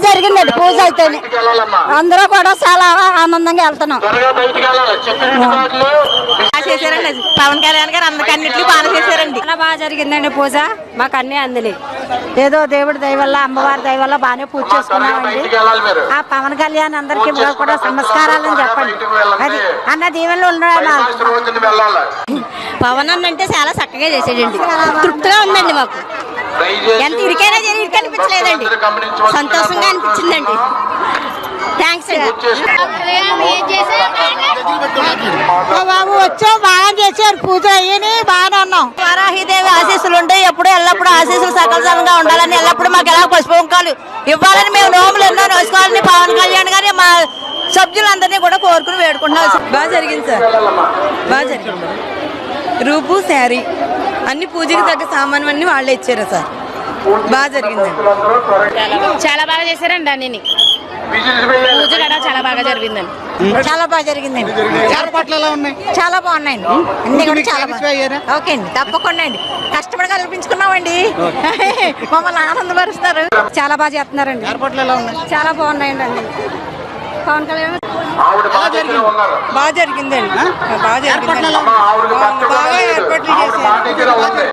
బాగా జరిగిందండి పూజ అయితే అందరూ కూడా చాలా ఆనందంగా వెళ్తున్నాం. చేశారండి. అది. పవన్ కళ్యాణ్ గారు అందరికి అన్నింటినీ బాగా చేశారండి. చాలా బాగా జరిగిందండి పూజ. మాకు అన్ని అందినాయి ఏదో దేవుడి దయ వల్ల అమ్మవారి దయ వల్ల బాగానే పూజ చేసుకున్నామండి. ఆ పవన్ కళ్యాణ్ అందరికి కూడా నమస్కారాలని చెప్పండి. అది అన్న దీవెనలు వెళ్ళాలి. పవన్ అన్న అంటే చాలా చక్కగా చేసాడండి తృప్తిగా ఉందండి మాకు. ఎంత ఇరికైనా ఇరికి అనిపించలేదండి. సంతోషంగా అనిపించిందండి. థ్యాంక్స్ బాబు వచ్చాం బాగా చేశారు. పూజ అయ్యని బాగానే ఉన్నాం వారాహిదేవి ఆశీస్సులు ఉంటాయి ఎప్పుడు ఎల్లప్పుడూ ఆశీస్సులు సకలసలంగా ఉండాలని ఎల్లప్పుడూ మాకు ఎలా పసుపు కుంకాలు ఇవ్వాలని మేము నోములు ఎన్నో నోసుకోవాలని పవన్ కళ్యాణ్ గారి మా సభ్యులందరినీ కూడా కోరుకుని వేడుకుంటున్నాం. బాగా జరిగింది సార్ బాగా జరిగింది. రూపు శారీ. అన్ని పూజకి తగ్గ సామాను అన్ని వాళ్ళే ఇచ్చారు సార్. బాగా జరిగిందండి. చాలా బాగా చేశారండి అన్ని పూజ కూడా చాలా బాగా జరిగిందండి. చాలా బాగా జరిగిందండి. ఏర్పాట్లు ఎలా ఉన్నాయి? చాలా బాగున్నాయండి. అన్ని కూడా చాలా ఓకే అండి తప్పకుండా అండి. కష్టపడి కల్పించుకున్నామండి. మమ్మల్ని ఆనందపరుస్తారు. చాలా బాగా చేస్తున్నారండి. ఏర్పాట్లు ఎలా ఉన్నాయి? చాలా బాగున్నాయండి అన్ని. పవన్ కళ్యాణ్ ఆవిడ బాధ్యతలో ఉన్నారు బాగా జరిగిందండి. బాగా జరిగిందండి. కష్టపడలేదు. బాగా ఏర్పాట్లు